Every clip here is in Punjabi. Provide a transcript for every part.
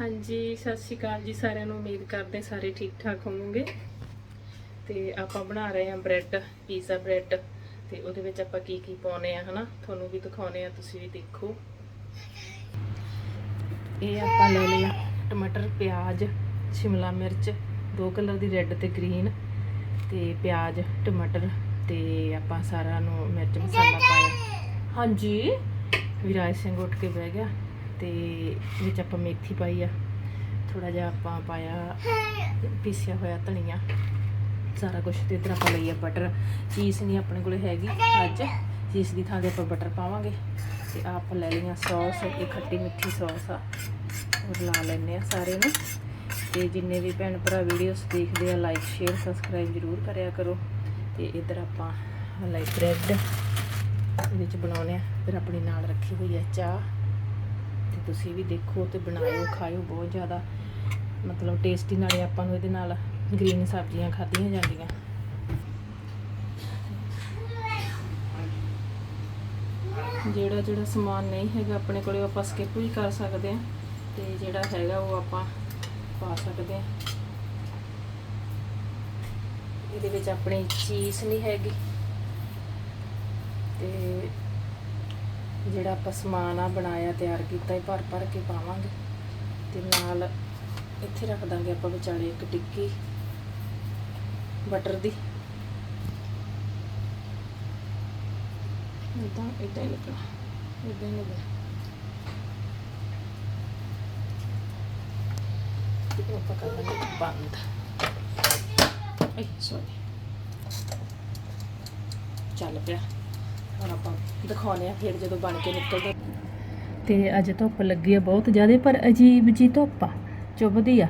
ਹਾਂਜੀ, ਸਤਿ ਸ਼੍ਰੀ ਅਕਾਲ ਜੀ ਸਾਰਿਆਂ ਨੂੰ। ਉਮੀਦ ਕਰਦੇ ਸਾਰੇ ਠੀਕ ਠਾਕ ਹੋਵੋਗੇ। ਤੇ ਆਪਾਂ ਬਣਾ ਰਹੇ ਹਾਂ ਬ੍ਰੈਡ, ਪੀਜ਼ਾ ਬ੍ਰੈਡ। ਤੇ ਉਹਦੇ ਵਿੱਚ ਆਪਾਂ ਕੀ ਕੀ ਪਾਉਨੇ ਆ, ਹਨਾ? ਤੁਹਾਨੂੰ ਵੀ ਦਿਖਾਉਨੇ ਆ, ਤੁਸੀਂ ਵੀ ਦੇਖੋ। ਇਹ ਆਪਾਂ ਲੈ ਲਿਆ ਟਮਾਟਰ, ਪਿਆਜ਼, ਸ਼ਿਮਲਾ ਮਿਰਚ, ਦੋ ਕਲਰ ਦੀ ਰੈੱਡ ਤੇ ਗ੍ਰੀਨ। ਤੇ ਪਿਆਜ਼, ਟਮਾਟਰ ਤੇ ਆਪਾਂ ਸਾਰਾ ਨੂੰ ਮਿਰਚ ਮਸਾਲਾ ਪਾਇਆ। ਹਾਂਜੀ। ਵਿਰਾਜ ਸਿੰਘ ਉੱਠ ਕੇ ਬਹਿ ਗਿਆ। ਤੇ ਵਿੱਚ ਆਪਾਂ ਮੇਥੀ ਪਾਈ ਆ। ਥੋੜਾ ਜਿਹਾ ਆਪਾਂ ਪਾਇਆ, ਪੀਸਿਆ ਹੋਇਆ ਧਨੀਆ। ਸਾਰਾ ਕੁਝ ਤੇ ਇਧਰ ਆਪਾਂ ਲਈ ਆ ਬਟਰ ਚੀਜ਼ ਨਹੀਂ ਆਪਣੇ ਕੋਲੇ ਹੈਗੀ ਅੱਜ। ਚੀਜ਼ ਦੀ ਥਾਂ ਤੇ ਆਪਾਂ ਬਟਰ ਪਾਵਾਂਗੇ। ਤੇ ਆਹ ਆਪਾਂ ਲੈ ਲਈਆਂ ਸੌਸ ਇਹ ਖੱਟੀ ਮਿੱਠੀ ਸੌਸ ਆ। ਉਹ ਲਾ ਲੈਨੇ ਆ ਸਾਰੇ ਨੂੰ। ਤੇ ਜਿੰਨੇ ਵੀ ਭੈਣ ਭਰਾ ਵੀਡੀਓਸ ਦੇਖਦੇ ਆ ਲਾਈਕ ਸ਼ੇਅਰ ਸਬਸਕ੍ਰਾਈਬ ਜਰੂਰ ਕਰਿਆ ਕਰੋ। ਤੇ ਇਧਰ ਆਪਾਂ ਲਾਈਕ ਬ੍ਰੈਡ ਇਹਦੇ ਵਿੱਚ ਬਣਾਉਣੇ ਆ। ਫਿਰ ਆਪਣੀ ਨਾਲ ਰੱਖੀ ਹੋਈ ਹੈ ਚਾਹ। ਤੁਸੀਂ ਵੀ ਦੇਖੋ ਤੇ ਬਣਾਇਓ, ਖਾਇਓ ਬਹੁਤ ਜ਼ਿਆਦਾ। ਮਤਲਬ ਟੇਸਟੀ ਨਾਲੇ ਆਪਾਂ ਨੂੰ ਇਹਦੇ ਨਾਲ ਗ੍ਰੀਨ ਸਬਜ਼ੀਆਂ ਖਾਧੀਆਂ ਜਾਂਦੀਆਂ। ਜਿਹੜਾ ਜਿਹੜਾ ਸਮਾਨ ਨਹੀਂ ਹੈਗਾ ਆਪਣੇ ਕੋਲੇ ਉਹ ਆਪਾਂ ਸਕਿਪ ਵੀ ਕਰ ਸਕਦੇ ਆ ਤੇ ਜਿਹੜਾ ਹੈਗਾ ਉਹ ਆਪਾਂ ਪਾ ਸਕਦੇ ਆ ਇਹਦੇ ਵਿੱਚ ਆਪਣੀ ਚੀਜ਼ ਨਹੀਂ ਹੈਗੀ। ਤੇ ਜਿਹੜਾ ਆਪਾਂ ਸਮਾਨ ਆ ਬਣਾਇਆ, ਤਿਆਰ ਕੀਤਾ, ਇਹ ਭਰ ਭਰ ਕੇ ਪਾਵਾਂਗੇ। ਤੇ ਨਾਲ ਇੱਥੇ ਰੱਖ ਦਾਂਗੇ ਆਪਾਂ ਵਿਚਾਲੇ ਇੱਕ ਟਿੱਕੀ ਬਟਰ ਦੀ। ਇਦਾਂ ਇਦਾਂ ਹੀ ਲੱਗਣਾ। ਇਦਾਂ ਹੀ ਲੱਗਣਾ। ਤੇ ਉਹ ਆਪਾਂ ਦਾਂਗੇ ਬੰਦ। ਏ ਸੌਰੀ ਚੱਲ ਪਿਆ। ਹੁਣ ਆਪਾਂ ਦਿਖਾਉਨੇ ਆ ਫਿਰ ਜਦੋਂ ਬਣ ਕੇ ਨਿਕਲਦਾ। ਤੇ ਅੱਜ ਧੁੱਪ ਲੱਗੀ ਆ ਬਹੁਤ ਜ਼ਿਆਦਾ ਪਰ ਅਜੀਬ ਜੀ ਧੁੱਪ ਆ ਚੁੱਭਦੀ ਆ।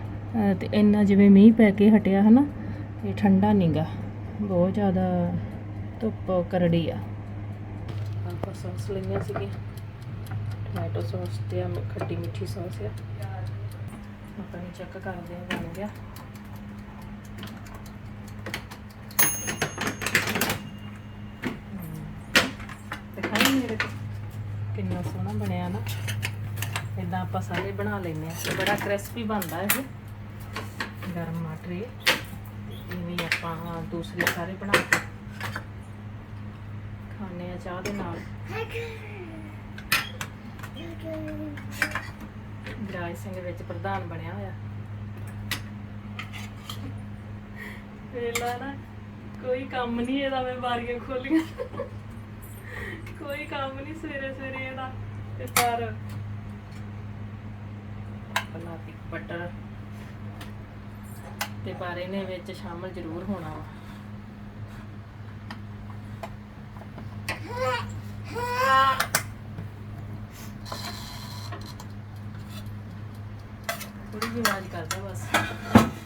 ਤੇ ਇੰਨਾ ਜਿਵੇਂ ਮੀਂਹ ਪੈ ਕੇ ਹਟਿਆ ਹਨਾ ਤੇ ਠੰਡਾ ਨਹੀਂਗਾ ਬਹੁਤ ਜ਼ਿਆਦਾ ਧੁੱਪ ਕਰੜੀ ਆ। ਆਪਾਂ ਸੌਸ ਲਈਆਂ ਸੀਗੀਆਂ। ਟੋਮੈਟੋ ਸੌਸ ਤੇ ਆ ਖੱਟੀ ਮਿੱਠੀ ਸੌਸ ਆ। ਆਪਾਂ ਚੈੱਕ ਕਰਦੇ ਆ ਬਣ ਗਿਆ। ਕਿੰਨਾ ਸੋਹਣਾ ਬਣਿਆ ਨਾ। ਇਦਾਂ ਆਪਾਂ ਸਾਰੇ ਬਣਾ ਲੈਨੇ ਆ ਬੜਾ ਕ੍ਰਿਸਪੀ ਬਣਦਾ ਇਹ। ਗਰਮ ਮਟਰੀ ਇਵੇਂ ਆਪਾਂ ਦੂਸਰੇ ਸਾਰੇ ਬਣਾ ਕੇ ਖਾਣੇ ਆ ਚਾਹ ਦੇ ਨਾਲ। ਵਿਰਾਜ ਸਿੰਘ ਵਿੱਚ ਪ੍ਰਧਾਨ ਬਣਿਆ ਹੋਇਆ। ਵੇਲਾ ਨਾ, ਕੋਈ ਕੰਮ ਨਹੀਂ ਇਹਦਾ, ਮੈਂ ਬਾਰੀਆਂ ਖੋਲੀਆਂ। ਕੰਮ ਨਹੀਂ ਸਵੇਰੇ ਸਵੇਰੇ ਇਹਦਾ, ਤੇ ਪਰ ਬਲਾਤੀ ਬਟਰ। ਤੇ ਪਰ ਇਹਨੇ ਵਿੱਚ ਸ਼ਾਮਲ ਜ਼ਰੂਰ ਹੋਣਾ ਵਾ। ਥੋੜੀ ਜਿਹੀ ਆਵਾਜ਼ ਕਰਦਾ ਬਸ।